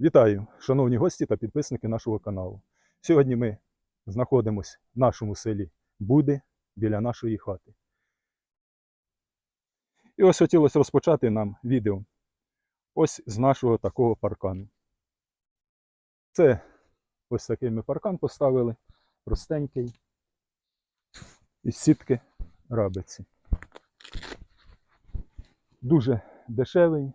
Вітаю, шановні гості та підписники нашого каналу. Сьогодні ми знаходимося в нашому селі Буди біля нашої хати. І ось хотілося розпочати нам відео ось з нашого такого паркану. Це ось такий ми паркан поставили, простенький, із сітки рабиці. Дуже дешевий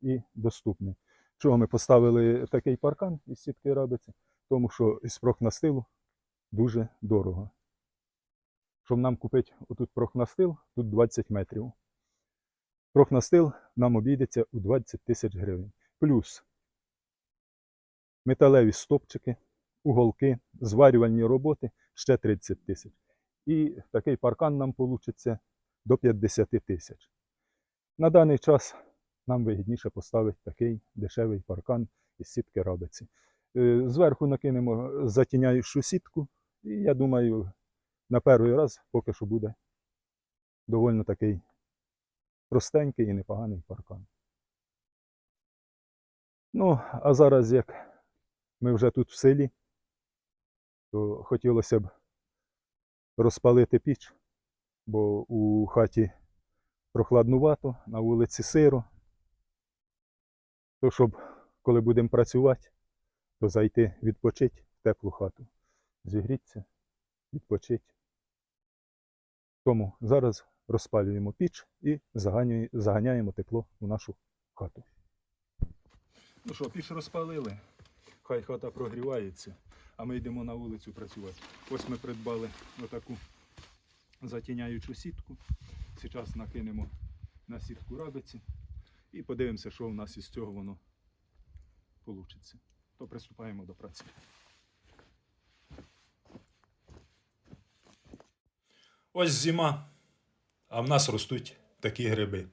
і доступний. Чого ми поставили такий паркан із сітки рабиці? Тому що із профнастилу дуже дорого. Щоб нам купити отут профнастил, тут 20 метрів. Профнастил нам обійдеться у 20 тисяч гривень. Плюс металеві стопчики, уголки, зварювальні роботи ще 30 тисяч. І такий паркан нам вийде до 50 тисяч. На даний час нам вигідніше поставити такий дешевий паркан із сітки рабиці. Е, Зверху накинемо затіняючу сітку, і я думаю, на перший раз поки що буде доволі такий простенький і непоганий паркан. Ну, а зараз, як ми вже тут в селі, то хотілося б розпалити піч, бо у хаті прохладнувато, на вулиці сиро. То щоб коли будемо працювати, то зайти відпочити в теплу хату. Зігріться, відпочити. Тому зараз розпалюємо піч і заганяємо тепло у нашу хату. Ну що, піч розпалили. Хай хата прогрівається, а ми йдемо на вулицю працювати. Ось ми придбали отаку затіняючу сітку. Зараз накинемо на сітку рабиці і подивимося, що в нас із цього воно вийде. То приступаємо до праці. Ось зима, а в нас ростуть такі гриби.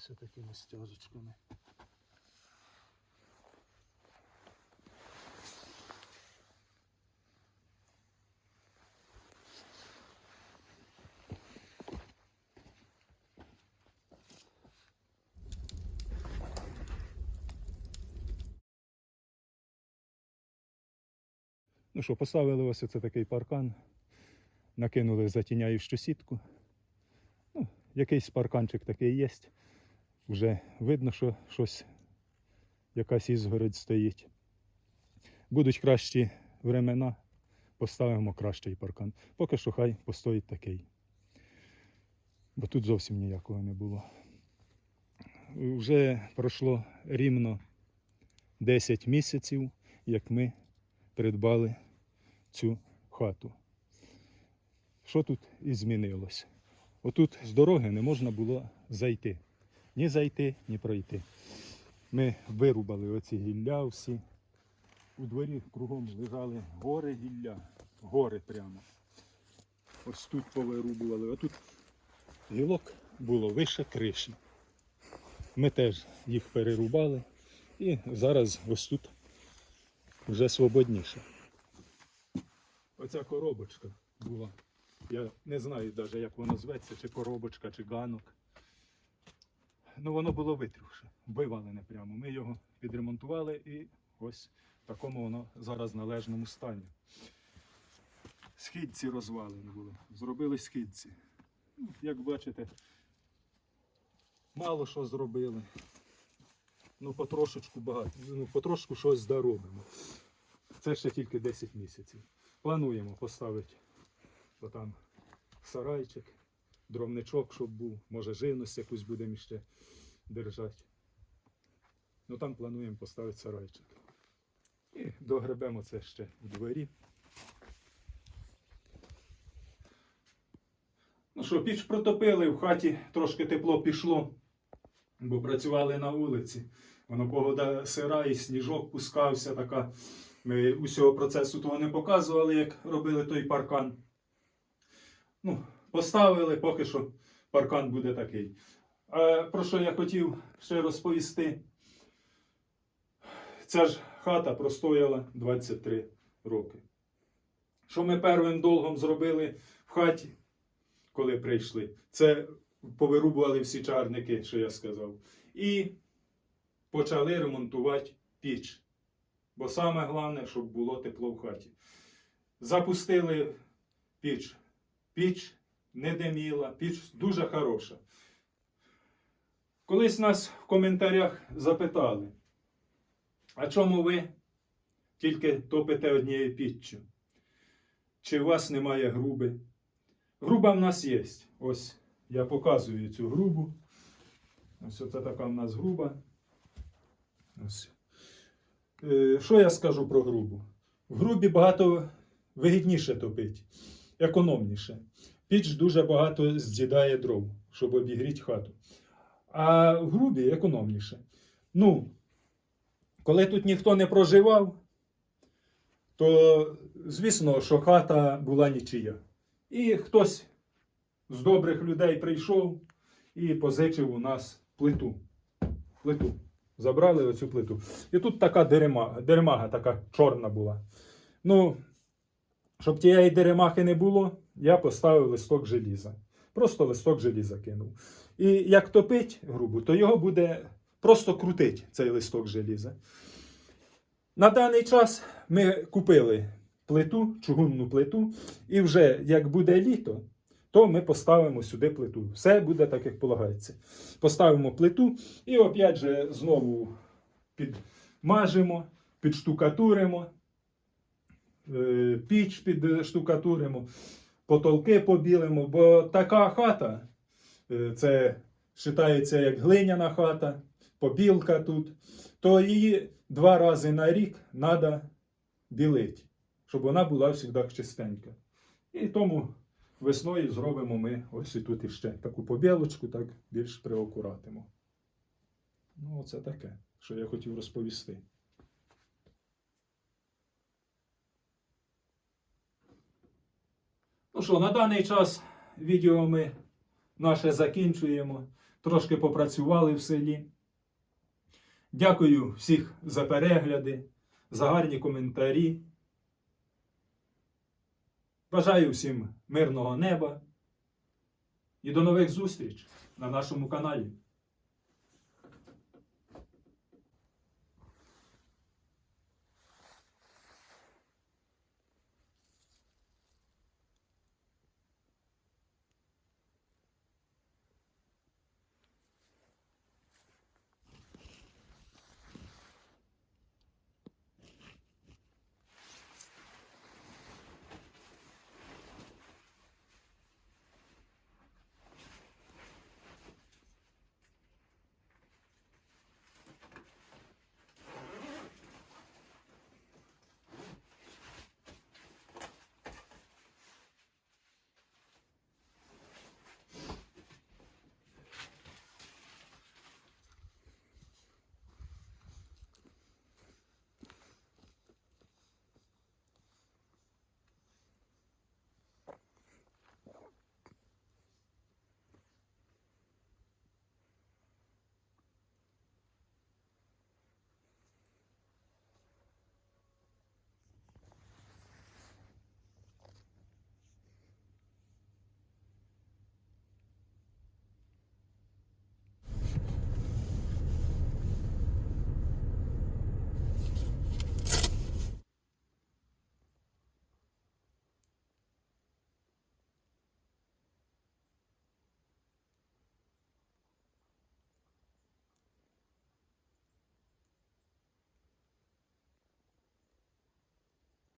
Ось такими стяжечками. Ну що, поставили ось оце такий паркан, накинули затіняючу сітку. Ну, якийсь парканчик такий є. Вже видно, що щось, якась ізгородь стоїть. Будуть кращі времена, поставимо кращий паркан. Поки що хай постоїть такий. Бо тут зовсім ніякого не було. Вже пройшло рівно 10 місяців, як ми придбали цю хату. Що тут і змінилось? Отут з дороги не можна було зайти. Ні зайти, ні пройти. Ми вирубали оці гілля всі. У дворі кругом лежали гори гілля, гори прямо. Ось тут повирубували, а тут гілок було вище криші. Ми теж їх перерубали і зараз ось тут вже свободніше. Оця коробочка була. Я не знаю навіть, як воно зветься, чи коробочка, чи ганок. Ну, воно було витрювше, вивалене прямо. Ми його підремонтували і ось в такому воно зараз належному стані. Східці розвалені були. Зробили східці. Ну, Як бачите, мало що зробили. Ну, потрошечку багато. Ну, потрошку щось доробимо. Це ще тільки 10 місяців. Плануємо поставити отам сарайчик дровничок, щоб був, може живність якусь будемо ще держати. Ну там плануємо поставити сарайчик. І догребемо це ще в дворі. Ну що, піч протопили, в хаті трошки тепло пішло, бо працювали на вулиці. Воно погода сира і сніжок пускався така. Ми усього процесу того не показували, як робили той паркан. Ну, поставили, поки що паркан буде такий. А про що я хотів ще розповісти? Ця ж хата простояла 23 роки. Що ми первим долгом зробили в хаті, коли прийшли? Це повирубували всі чарники, що я сказав. І почали ремонтувати піч. Бо саме головне, щоб було тепло в хаті. Запустили піч. Піч не диміла, піч дуже хороша. Колись нас в коментарях запитали, а чому ви тільки топите однією піччю? Чи у вас немає груби? Груба в нас є. Ось я показую цю грубу. Ось це така в нас груба. Ось. Е, Що я скажу про грубу? В грубі багато вигідніше топить, економніше. Піч дуже багато з'їдає дров, щоб обігріти хату. А в грубі економніше. Ну, коли тут ніхто не проживав, то звісно, що хата була нічия. І хтось з добрих людей прийшов і позичив у нас плиту. Плиту. Забрали оцю плиту. І тут така деремага, деремага така чорна була. Ну, щоб тієї деремахи не було, я поставив листок желіза. Просто листок желіза кинув. І як топить грубу, то його буде просто крутить цей листок желіза. На даний час ми купили плиту, чугунну плиту, і вже як буде літо, то ми поставимо сюди плиту. Все буде так, як полагається. Поставимо плиту і опять же знову підмажемо, підштукатуримо, піч підштукатуримо, потолки побілимо, бо така хата, е, це вважається як глиняна хата, побілка тут, то її два рази на рік треба білити, щоб вона була завжди чистенька. І тому весною зробимо ми ось і тут іще таку побілочку, так більш приокуратимо. Ну, оце таке, що я хотів розповісти. Ну що, на даний час відео ми наше закінчуємо. Трошки попрацювали в селі. Дякую всіх за перегляди, за гарні коментарі. Бажаю всім мирного неба і до нових зустріч на нашому каналі.